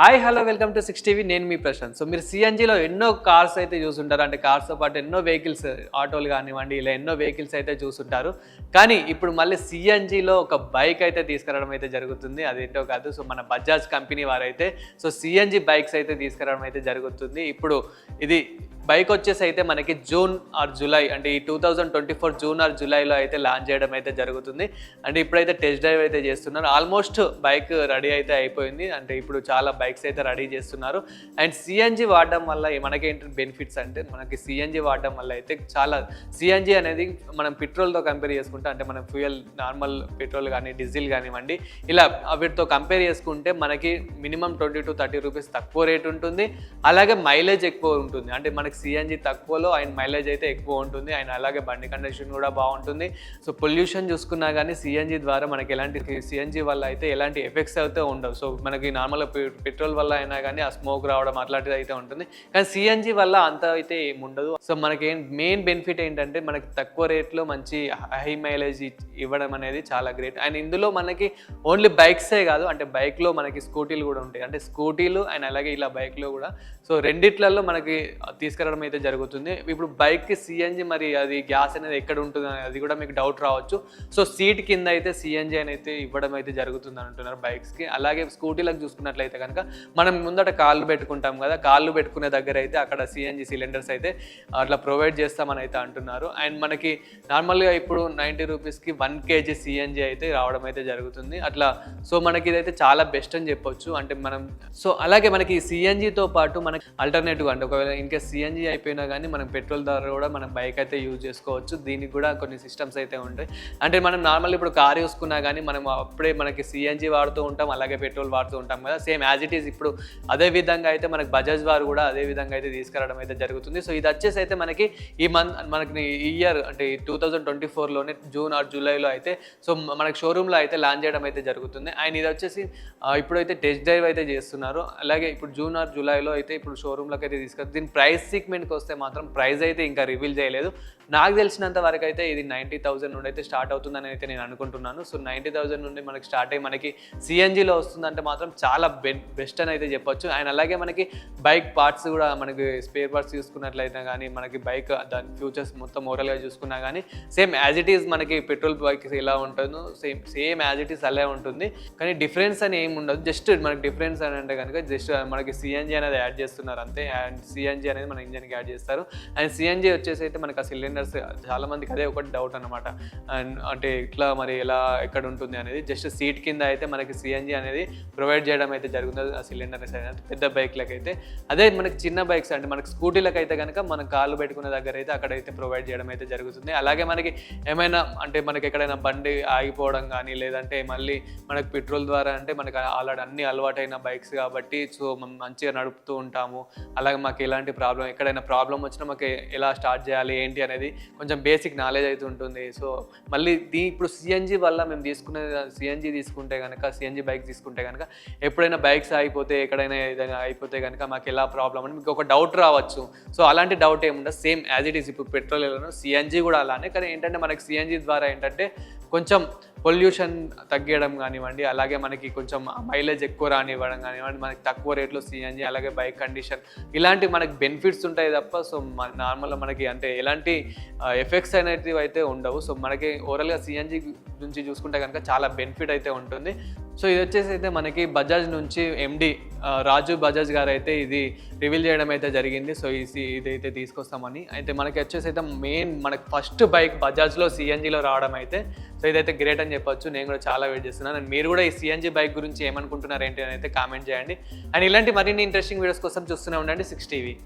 Hi hello welcome to six TV నేను మీ Prashanth. So మీరు సిఎన్జిలో ఎన్నో కార్స్ అయితే చూసుంటారు. అంటే కార్స్తో పాటు ఎన్నో వెహికల్స్ ఆటోలు కానివ్వండి ఇలా ఎన్నో వెహికల్స్ అయితే చూసుంటారు. కానీ ఇప్పుడు మళ్ళీ సిఎన్జిలో ఒక బైక్ అయితే తీసుకురావడం అయితే జరుగుతుంది. అదేంటో కాదు. సో మన బజాజ్ కంపెనీ వారైతే సో సిఎన్జి బైక్స్ అయితే తీసుకురావడం అయితే జరుగుతుంది. ఇప్పుడు ఇది బైక్ వచ్చేసి అయితే మనకి జూన్ ఆర్ జూలై అంటే ఈ two thousand twenty four June or జూలైలో అయితే లాంచ్ చేయడం అయితే జరుగుతుంది. అంటే ఇప్పుడైతే టెస్ట్ డ్రైవ్ అయితే చేస్తున్నారు. ఆల్మోస్ట్ బైక్ రెడీ అయితే అయిపోయింది. అంటే ఇప్పుడు చాలా బైక్స్ అయితే రెడీ చేస్తున్నారు. అండ్ సిఎన్జి వాడడం వల్ల మనకేంటి బెనిఫిట్స్ అంటే మనకి సిఎన్జి వాడడం వల్ల అయితే చాలా సిఎన్జి అనేది మనం పెట్రోల్తో కంపేర్ చేసుకుంటే అంటే మనం ఫ్యూయల్ నార్మల్ పెట్రోల్ కానీ డీజిల్ కానివ్వండి ఇలా వీటితో కంపేర్ చేసుకుంటే మనకి minimum twenty to thirty rupees తక్కువ రేట్ ఉంటుంది. అలాగే మైలేజ్ ఎక్కువ ఉంటుంది. అంటే మనకి సిఎన్జి తక్కువలో అండ్ మైలేజ్ అయితే ఎక్కువ ఉంటుంది. అండ్ అలాగే బండి కండిషన్ కూడా బాగుంటుంది. సో పొల్యూషన్ చూసుకున్నా కానీ సిఎన్జి ద్వారా మనకి ఎలాంటి సిఎన్జి వల్ల అయితే ఎలాంటి ఎఫెక్ట్స్ అయితే ఉండవు. సో మనకి నార్మల్ పెట్రోల్ వల్ల అయినా కానీ ఆ స్మోక్ రావడం అట్లాంటిది అయితే ఉంటుంది. కానీ సిఎన్జి వల్ల అంత అయితే ఏమి ఉండదు. సో మనకి మెయిన్ బెనిఫిట్ ఏంటంటే మనకి తక్కువ రేట్లో మంచి హై మైలేజ్ ఇవ్వడం అనేది చాలా గ్రేట్ అండ్ ఇందులో మనకి ఓన్లీ బైక్సే కాదు అంటే బైక్లో మనకి స్కూటీలు కూడా ఉంటాయి. అంటే స్కూటీలు అండ్ అలాగే ఇలా బైక్లో కూడా. సో రెండిట్లలో మనకి తీసుకురావడం అయితే జరుగుతుంది. ఇప్పుడు బైక్కి సిఎన్జి మరి అది గ్యాస్ అనేది ఎక్కడ ఉంటుంది అనేది అది కూడా మీకు డౌట్ రావచ్చు. సో సీట్ కింద అయితే సిఎన్జి అని అయితే ఇవ్వడం అయితే జరుగుతుంది అని అంటున్నారు బైక్స్కి. అలాగే స్కూటీలకు చూసుకున్నట్లయితే కనుక మనం ముందట కాళ్ళు పెట్టుకుంటాం కదా కాళ్ళు పెట్టుకునే దగ్గర అయితే అక్కడ సిఎన్జి సిలిండర్స్ అయితే అట్లా ప్రొవైడ్ చేస్తామని అయితే అంటున్నారు. అండ్ మనకి నార్మల్గా ఇప్పుడు నైంటీ రూపీస్కి వన్ కేజీ సిఎన్జి అయితే రావడం అయితే జరుగుతుంది. అట్లా సో మనకి ఇదైతే చాలా బెస్ట్ అని చెప్పొచ్చు. అంటే మనం సో అలాగే మనకి సిఎన్జితో పాటు మనకి అల్టర్నేటివ్ అంటే ఒకవేళ ఇంకా సిఎన్జి అయిపోయినా కానీ మనం పెట్రోల్ ద్వారా కూడా మనం బైక్ అయితే యూజ్ చేసుకోవచ్చు. దీనికి కూడా కొన్ని సిస్టమ్స్ అయితే ఉంటాయి. అంటే మనం నార్మల్ ఇప్పుడు కార్ చూసుకున్నా కానీ మనం అప్పుడే మనకి సిఎన్జి వాడుతూ ఉంటాం అలాగే పెట్రోల్ వాడుతూ ఉంటాం కదా. సేమ్ యాజ్ ఇట్ ఈస్ ఇప్పుడు అదే విధంగా అయితే మనకి బజాజ్ వారు కూడా అదే విధంగా అయితే తీసుకురావడం అయితే జరుగుతుంది. సో ఇది వచ్చేసి అయితే మనకి ఈ మంత్ మనకి ఈ ఇయర్ అంటే టూ థౌజండ్ ట్వంటీ ఫోర్లోనే జూన్ ఆర్ జూలైలో అయితే సో మనకి షోరూంలో అయితే లాంచ్ చేయడం అయితే జరుగుతుంది. అండ్ ఇది వచ్చేసి ఇప్పుడైతే టెస్ట్ డ్రైవ్ అయితే చేస్తున్నారు. అలాగే ఇప్పుడు జూన్ ఆర్ జూలైలో అయితే ఇప్పుడు షోరూంలోకి అయితే తీసుకొస్తారు దీని ప్రైస్ సెగ్మెంట్కి వస్తే మాత్రం ప్రైస్ అయితే ఇంకా రివీల్ చేయలేదు. నాకు తెలిసినంత వరకు అయితే ఇది నైంటీ థౌసండ్ నుండి అయితే స్టార్ట్ అవుతుందని అయితే నేను అనుకుంటున్నాను. సో నైంటీ థౌసండ్ నుండి మనకి స్టార్ట్ అయ్యి మనకి సిఎన్జిలో వస్తుందంటే మాత్రం చాలా బె బెస్ట్ అని అయితే చెప్పొచ్చు. అండ్ అలాగే మనకి బైక్ పార్ట్స్ కూడా మనకి స్పేర్ పార్ట్స్ చూసుకున్నట్లయితే కానీ మనకి బైక్ దాని ఫ్యూచర్స్ మొత్తం ఓవరాల్గా చూసుకున్నా కానీ సేమ్ యాజ్ ఇట్ ఈస్ మనకి పెట్రోల్ బైక్ ఎలా ఉంటుందో same same as it is అలాగే ఉంటుంది. కానీ డిఫరెన్స్ అని ఏమి ఉండదు. జస్ట్ మనకి డిఫరెన్స్ అని అంటే కనుక జస్ట్ మనకి సిఎన్జి అనేది యాడ్ చేస్తున్నారు అంతే. అండ్ సిఎన్జి అనేది మన ఇంజన్కి యాడ్ చేస్తారు. అండ్ సిఎన్జి వచ్చేసి అయితే మనకి ఆ సిలిండర్స్ చాలా మందికి అదే ఒకటి డౌట్ అనమాట అండ్ అంటే ఇట్లా మరి ఎలా ఎక్కడ ఉంటుంది అనేది జస్ట్ సీట్ కింద అయితే మనకి సిఎన్జి అనేది ప్రొవైడ్ చేయడం అయితే జరుగుతుంది ఆ సిలిండర్ అనేది పెద్ద బైక్లకు అయితే అదే మనకి చిన్న బైక్స్ అంటే మనకి స్కూటీలకు అయితే కనుక మనం కాళ్ళు పెట్టుకునే దగ్గర అయితే అక్కడైతే ప్రొవైడ్ చేయడం అయితే జరుగుతుంది. అలాగే మనకి ఏమైనా అంటే మనకి ఎక్కడైనా బండి ఆగిపోవడం కానీ లేదంటే మళ్ళీ మనకి పెట్రోల్ ద్వారా అంటే మనకి ఆల్రెడీ అన్ని అలవాటైన బైక్స్ కాబట్టి సో మనం మంచిగా నడుపుతూ ఉంటాము. అలాగే మాకు ఎలాంటి ప్రాబ్లం ఎక్కడైనా ప్రాబ్లం వచ్చినా మాకు ఎలా స్టార్ట్ చేయాలి ఏంటి అనేది కొంచెం బేసిక్ నాలెడ్జ్ అయితే ఉంటుంది. సో మళ్ళీ దీ ఇప్పుడు సిఎన్జి వల్ల మేము తీసుకునే సిఎన్జి తీసుకుంటే కనుక సిఎన్జి బైక్ తీసుకుంటే కనుక ఎప్పుడైనా బైక్స్ ఆగిపోతే ఎక్కడైనా ఏదైనా అయిపోతే కనుక మాకు ఎలా ప్రాబ్లం అని మీకు ఒక డౌట్ రావచ్చు. సో అలాంటి డౌట్ ఏముండదు సేమ్ యాజ్ ఇట్ ఈస్ ఇప్పుడు పెట్రోల్ ఎలానో సిఎన్జి కూడా అలానే. కానీ ఏంటంటే మనకి సిఎన్జి ద్వారా ఏంటంటే కొంచెం పొల్యూషన్ తగ్గడం కానివ్వండి అలాగే మనకి కొంచెం మైలేజ్ ఎక్కువ రానివ్వడం కానివ్వండి మనకి తక్కువ రేట్లో సిఎన్జి అలాగే బైక్ కండిషన్ ఇలాంటి మనకి బెనిఫిట్స్ ఉంటాయి తప్ప సో నార్మల్గా మనకి అంటే ఎలాంటి ఎఫెక్ట్స్ అనేటివి అయితే ఉండవు. సో మనకి ఓవరాల్గా సిఎన్జి నుంచి చూసుకుంటే కనుక చాలా బెనిఫిట్ అయితే ఉంటుంది. సో ఇది వచ్చేసి అయితే మనకి బజాజ్ నుంచి ఎండి రాజు బజాజ్ గారు అయితే ఇది రివీల్ చేయడం అయితే జరిగింది. సో ఇది ఇదైతే తీసుకొస్తామని. అయితే మనకి వచ్చేసి అయితే మెయిన్ మనకి ఫస్ట్ బైక్ బజాజ్లో సిఎన్జిలో రావడం అయితే సో ఇదైతే గ్రేట్ అని చెప్పొచ్చు. నేను కూడా చాలా వెయిట్ చేస్తున్నాను. అండ్ మీరు కూడా ఈ సిఎన్జి బైక్ గురించి ఏమనుకుంటున్నారు ఏంటి అని అయితే కామెంట్ చేయండి. అండ్ ఇలాంటి మరిన్ని ఇంట్రెస్టింగ్ వీడియోస్ కోసం చూస్తూనే ఉండండి. Six TV.